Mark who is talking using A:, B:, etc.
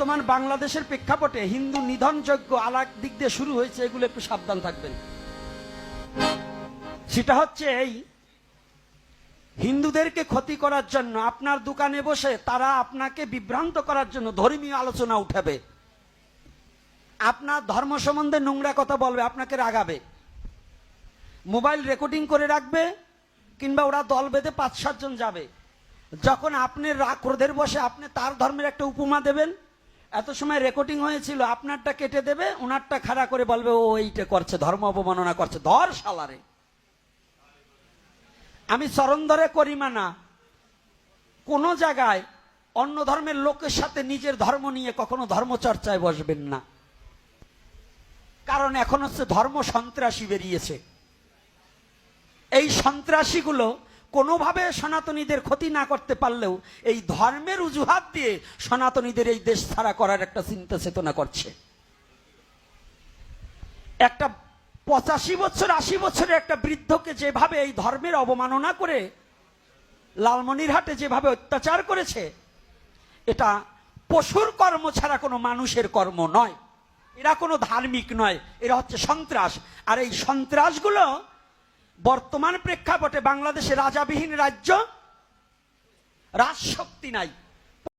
A: বর্তমান বাংলাদেশের প্রেক্ষাপটে হিন্দু নিধনযোগ্য আলাক দিক দিয়ে শুরু হয়েছে, এগুলো একটু সাবধান থাকবেন। সেটা হচ্ছে এই, হিন্দুদেরকে ক্ষতি করার জন্য আপনার দোকানে বসে তারা আপনাকে বিভ্রান্ত করার জন্য ধর্মীয় আলোচনা উঠাবে। আপনার ধর্ম সম্বন্ধে নোংরা কথা বলবে, আপনাকে রাগাবে। মোবাইল রেকর্ডিং করে রাখবে, কিংবা ওরা দল বেঁধে পাঁচ সাতজন যাবে। যখন আপনি রাগ, ক্রোধের বসে আপনি তার ধর্মের একটা উপমা দেবেন এত সময় রেকর্ডিং হয়েছিল, আপনারটা কেটে দেবে ওনারটা খাড়া করে বলবে, ও, এইটা করছে, ধর্ম অবমাননা করছে, ধর সালারে আমি চরণ ধরে করি মানা কোন জায়গায় অন্য ধর্মের লোকের সাথে নিজের ধর্ম নিয়ে কখনো ধর্ম চর্চায় বসবেন না। কারণ এখন হচ্ছে ধর্ম সন্ত্রাসী বেরিয়েছে। এই সন্ত্রাসীগুলো কোনোভাবে সনাতনীদের ক্ষতি না করতে পারলেও এই ধর্মের অজুহাত দিয়ে সনাতনীদের এই দেশ ছাড়া করার একটা চিন্তা চেতনা করছে। একটা পঁচাশি বছর, আশি বছরের একটা বৃদ্ধকে যেভাবে এই ধর্মের অবমাননা করে, লালমনিরহাটে যেভাবে অত্যাচার করেছে, এটা পশুর কর্ম ছাড়া কোনো মানুষের কর্ম নয়। এরা কোনো ধার্মিক নয়, এরা হচ্ছে সন্ত্রাস। আর এই সন্ত্রাসগুলো বর্তমান প্রেক্ষাপটে বাংলাদেশে রাজাবিহীন রাজ্য রাজশক্তি নাই।